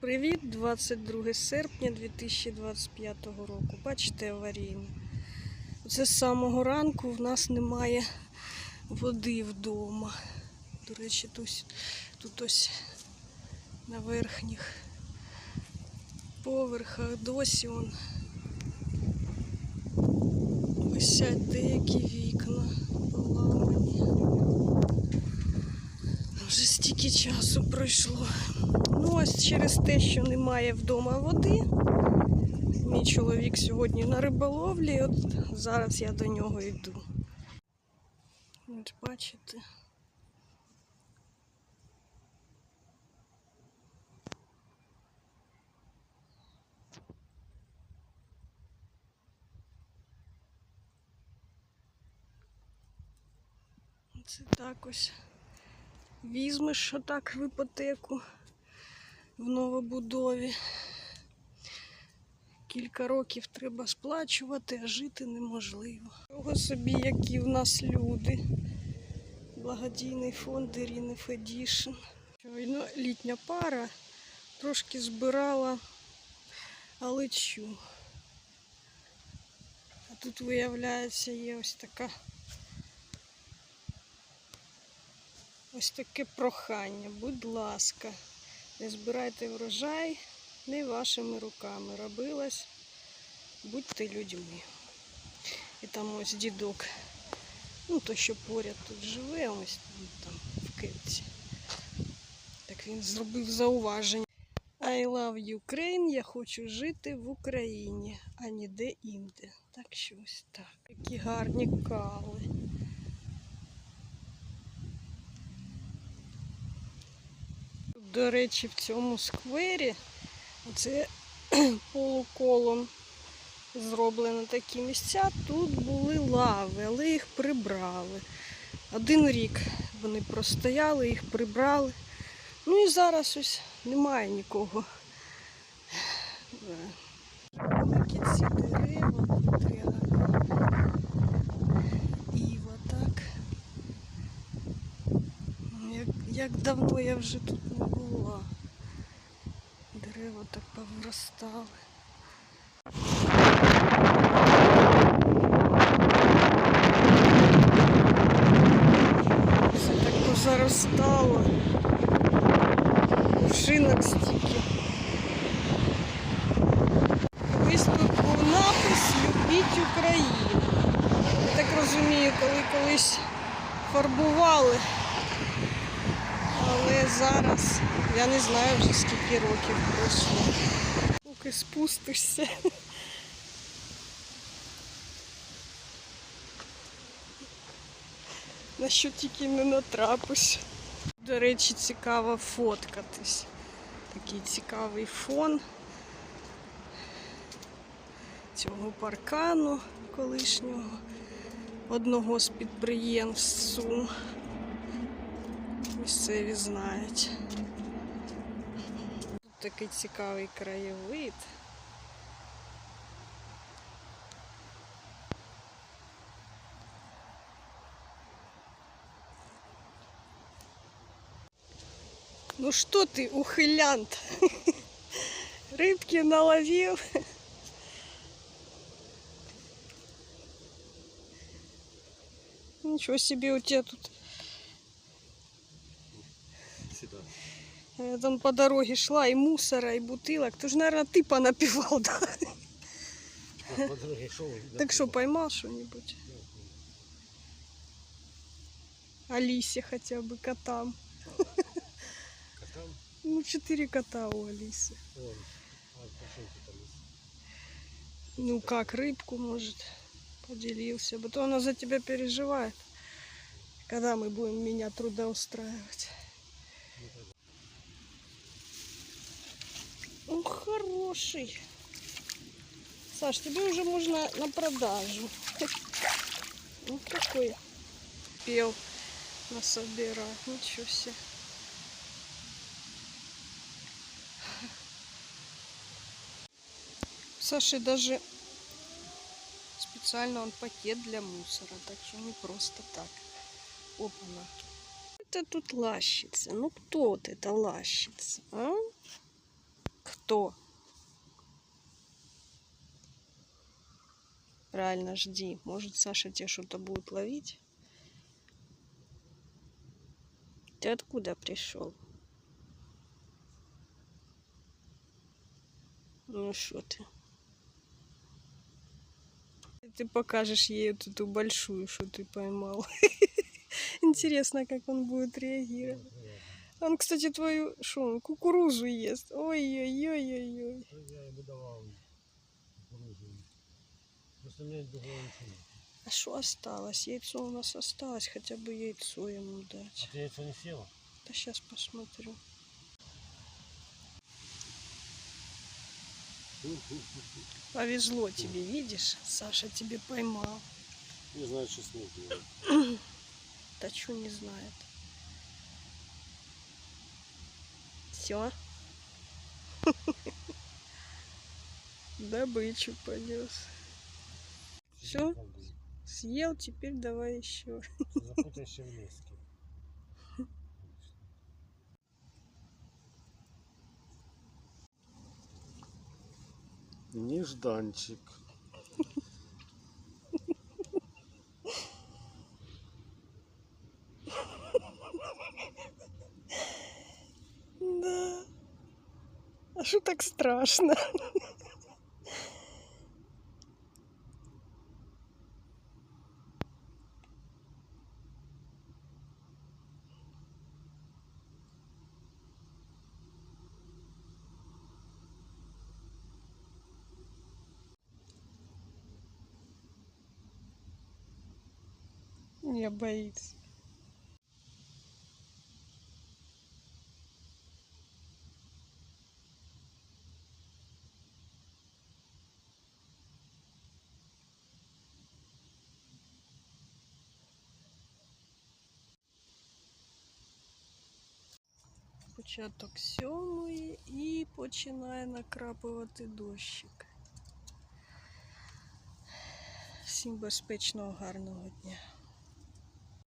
Привіт, 22 серпня 2025 року. Бачите, аварійно. Це з самого ранку в нас немає води вдома. До речі, тут, тут ось на верхніх поверхах досі он висять деякі вікна стільки часу пройшло. Ну, ось через те, що немає вдома води. Мій чоловік сьогодні на риболовлі, от зараз я до нього йду. От бачите. Це так ось візьмеш отак в іпотеку в новобудові. Кілька років треба сплачувати, а жити неможливо. Чого собі, які в нас люди. Благодійний фонд Ірини Федішин. Літня пара трошки збирала алечу. А тут, виявляється, є ось така ось таке прохання. Будь ласка, не збирайте врожай не вашими руками. Робилось, будьте людьми. І там ось дідок, ну то, що поряд тут живе, ось там в кепці. Так він зробив зауваження. I love Ukraine, я хочу жити в Україні, а ніде інде. Так що ось так. Які гарні кали. До речі, в цьому сквері це полуколом зроблено такі місця. Тут були лави, але їх прибрали. Один рік вони простояли, їх прибрали. Ну і зараз ось немає нікого. Великі ці дерева, дерева. Іва, так. Як, як давно я вже тут не була. Дерева так повиростали. Все так позаростало. Кувшинок стільки. Ось тут напис Любіть Україну. Я так розумію, коли колись фарбували. Але зараз я не знаю вже скільки років пройшло. Поки спустишся. На що тільки не натрапиш. До речі, цікаво фоткатись. Такий цікавий фон цього паркану колишнього одного з підприємств Сум. Місцеві знають. Такий цікавий краєвид. Ну что ты, ухилянт? Рыбки наловил. Ничего себе у тебя тут. Сюда. Я там по дороге шла, и мусора, и бутылок. Ты же, наверное, ты понапивал, да? По дороге шел. Так что, поймал что-нибудь? Алисе хотя бы, котам. Котам. Ну, четыре кота у Алисы. А. Ну как, рыбку, может, поделился бы. То она за тебя переживает. Когда мы будем меня трудоустраивать. Ну, хороший. Саш, тебе уже можно на продажу. Ну, какой пел насобирать. Ничего себе. Саши даже специально он пакет для мусора, так что не просто так. Опа-на. Это тут лащится. Ну кто вот это лащится, а? Что? Правильно, жди. Может, Саша тебе что-то будет ловить? Ты откуда пришел? Ну что ты? Ты покажешь ей эту большую, что ты поймал. Интересно, как он будет реагировать. Он, кстати, твою, он, кукурузу ест. Ой-ой-ой-ой-ой. Я ему давал кукурузу. Просто у меня другого ничего нет. А что осталось? Яйцо у нас осталось, хотя бы яйцо ему А дать. ты яйцо не съела? Да сейчас посмотрю. Повезло тебе, видишь? Саша тебе поймал. Не знаю, что с ней делать. Да чё не знает. Все. Добычу понес. Всё? Съел, теперь давай еще. Запутаешься в леске. Нежданчик. Що так страшно? Не боится. Початок сьомої і починає накрапувати дощик. Всім безпечного гарного дня.